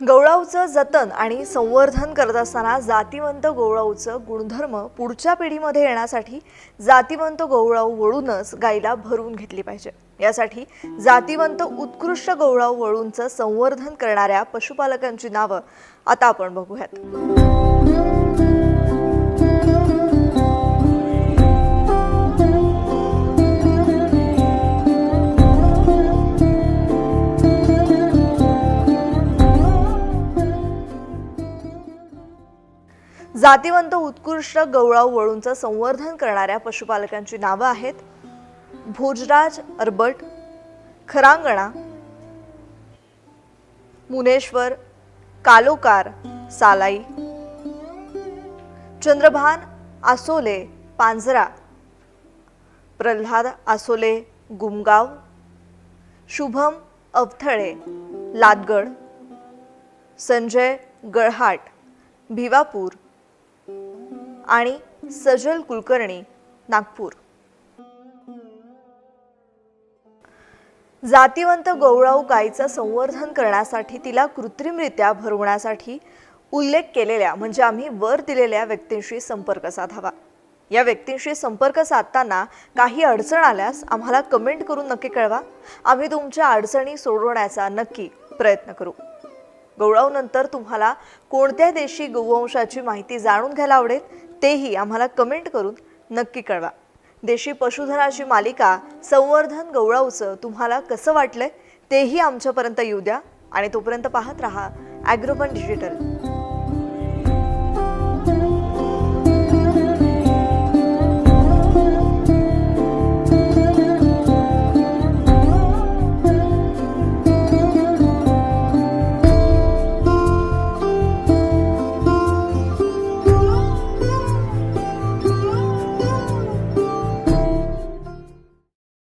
गवळाऊचं जतन आणि संवर्धन करत असताना जातिवंत गवळाऊचं गुणधर्म पुढच्या पिढीमध्ये येण्यासाठी जातिवंत गवळाऊ वळूनच गायीला भरून घेतली पाहिजे. यासाठी जातिवंत उत्कृष्ट गवळाऊ वळूंचं संवर्धन करणाऱ्या पशुपालकांची नावं आता आपण बघूयात. जातीवंत उत्कृष्ट गवळाऊ वळूंचं संवर्धन करणाऱ्या पशुपालकांची नावं आहेत. भोजराज अर्बट खरांगणा मुनेश्वर कालोकार सालाई चंद्रभान आसोले पांजरा प्रल्हाद आसोले गुमगाव शुभम अवथळे लादगड संजय गळहाट भिवापूर आणि सजल कुलकर्णी नागपूर. जातीवंत गौळाऊ गायीचं संवर्धन करण्यासाठी तिला कृत्रिमरित्या भरवण्यासाठी उल्लेख केलेल्या म्हणजे आम्ही वर दिलेल्या व्यक्तींशी संपर्क साधावा. या व्यक्तींशी संपर्क साधताना काही अडचण आल्यास आम्हाला कमेंट करून नक्की कळवा. आम्ही तुमच्या अडचणी सोडवण्याचा नक्की प्रयत्न करू. गवळावनंतर तुम्हाला कोणत्या देशी गोवंशाची माहिती जाणून घ्यायला आवडेल तेही आम्हाला कमेंट करून नक्की कळवा. देशी पशुधनाची मालिका संवर्धन गौळावचं तुम्हाला कसं वाटलंय तेही आमच्यापर्यंत येऊ द्या आणि तोपर्यंत पाहत राहा ॲग्रोपन डिजिटल.